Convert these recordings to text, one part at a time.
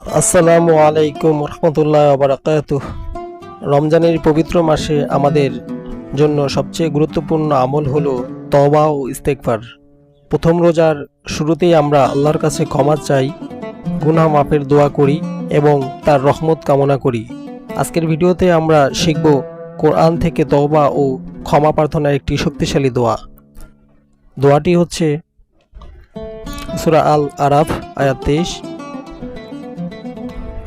আসসালামু আলাইকুম রহমতুল্লাহ বারাকাত রমজানের পবিত্র মাসে আমাদের জন্য সবচেয়ে গুরুত্বপূর্ণ আমল হলো তওবা ও ইস্তেকফার প্রথম রোজার শুরুতেই আমরা আল্লাহর কাছে ক্ষমা চাই, গুনাহ মাফের দোয়া করি এবং তার রহমত কামনা করি। আজকের ভিডিওতে আমরা শিখব কোরআন থেকে তওবা ও ক্ষমা প্রার্থনার একটি শক্তিশালী দোয়া। দোয়াটি হচ্ছে সূরা আল আরাফ, আয়াত তেইশ।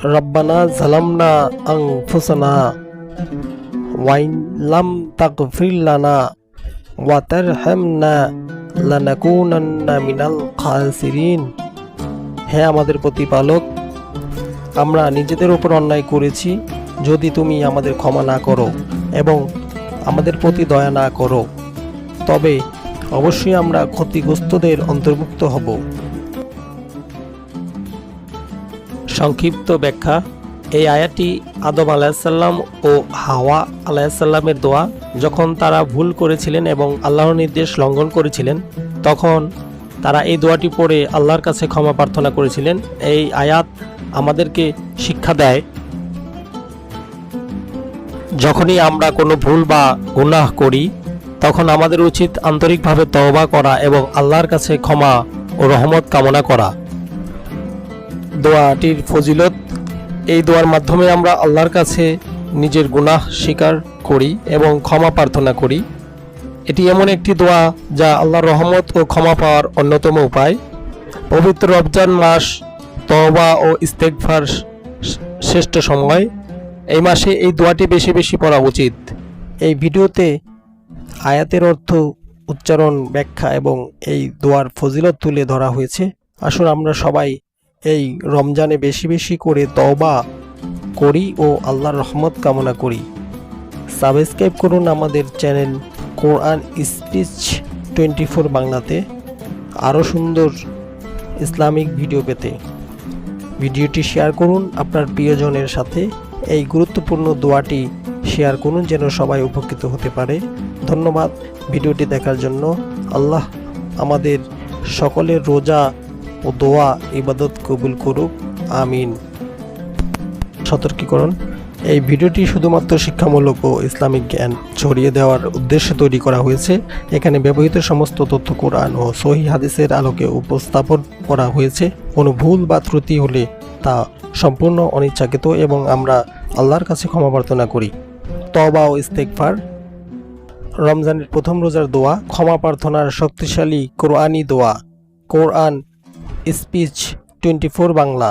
রব্বানা জালামনা আনফুসানা ওয়াইন লাম তাগফির লানা ওয়া তারহামনা লানাকুনান্না মিনাল খাসিরিন হে আমাদের প্রতিপালক, আমরা নিজেদের উপর অন্যায় করেছি, যদি তুমি আমাদের ক্ষমা না করো এবং আমাদের প্রতি দয়া না করো, তবে অবশ্যই আমরা ক্ষতিগ্রস্তদের অন্তর্ভুক্ত হব। সংক্ষিপ্ত ব্যাখ্যা। এই আয়াটি আদম আলাহিসাল্লাম ও হাওয়া আলাহিসাল্লামের দোয়া, যখন তারা ভুল করেছিলেন এবং আল্লাহর নির্দেশ লঙ্ঘন করেছিলেন, তখন তারা এই দোয়াটি পড়ে আল্লাহর কাছে ক্ষমা প্রার্থনা করেছিলেন। এই আয়াত আমাদেরকে শিক্ষা দেয়, যখনই আমরা কোনো ভুল বা গুনাহ করি, তখন আমাদের উচিত আন্তরিকভাবে তওবা করা এবং আল্লাহর কাছে ক্ষমা ও রহমত কামনা করা। দোয়াটির ফজিলত। এই দোয়ার মাধ্যমে আমরা আল্লাহর কাছে নিজের গুনাহ স্বীকার করি এবং ক্ষমা প্রার্থনা করি। এটি এমন একটি দোয়া যা আল্লাহর রহমত ও ক্ষমা পাওয়ার অন্যতম উপায়। পবিত্র রমজান মাস, তওবা ও ইস্তেকফার শ্রেষ্ঠ সময়। এই মাসে এই দোয়াটি বেশি বেশি পড়া উচিত। এই ভিডিওতে আয়াতের অর্থ উচ্চারণ, ব্যাখ্যা এবং এই দোয়ার ফজিলত তুলে ধরা হয়েছে। আসুন আমরা সবাই এই রমজানে বেশি বেশি করে তওবা করি ও আল্লাহর রহমত কামনা করি। সাবস্ক্রাইব করুন আমাদের channel Quran speech twenty four বাংলাতে আরও সুন্দর ইসলামিক ভিডিও পেতে। ভিডিওটি শেয়ার করুন আপনার প্রিয়জনের সাথে। এই গুরুত্বপূর্ণ দোয়াটি শেয়ার করুন যেন সবাই উপকৃত হতে পারে। ধন্যবাদ। ভিডিওটি দেখার জন্য আল্লাহ আমাদের সকলের রোজা ও দোয়া, ইবাদত কবুল করুক, আমিন। সতর্কীকরণ। এই ভিডিওটি শুধুমাত্র শিক্ষামূলক ও ইসলামিক জ্ঞান ছড়িয়ে দেওয়ার উদ্দেশ্যে তৈরি করা হয়েছে। এখানে ব্যবহৃত সমস্ত তথ্য, কোরআন ও সহি হাদিসের আলোকে উপস্থাপন করা হয়েছে। কোনো ভুল বা ত্রুটি হলে তা সম্পূর্ণ অনিচ্ছাকৃত এবং আমরা আল্লাহর কাছে ক্ষমা প্রার্থনা করি। তবা ও ইস্তেকফার রমজানের প্রথম রোজার দোয়া, ক্ষমা প্রার্থনার শক্তিশালী কোরআনি দোয়া। Quran speech twenty Bangla.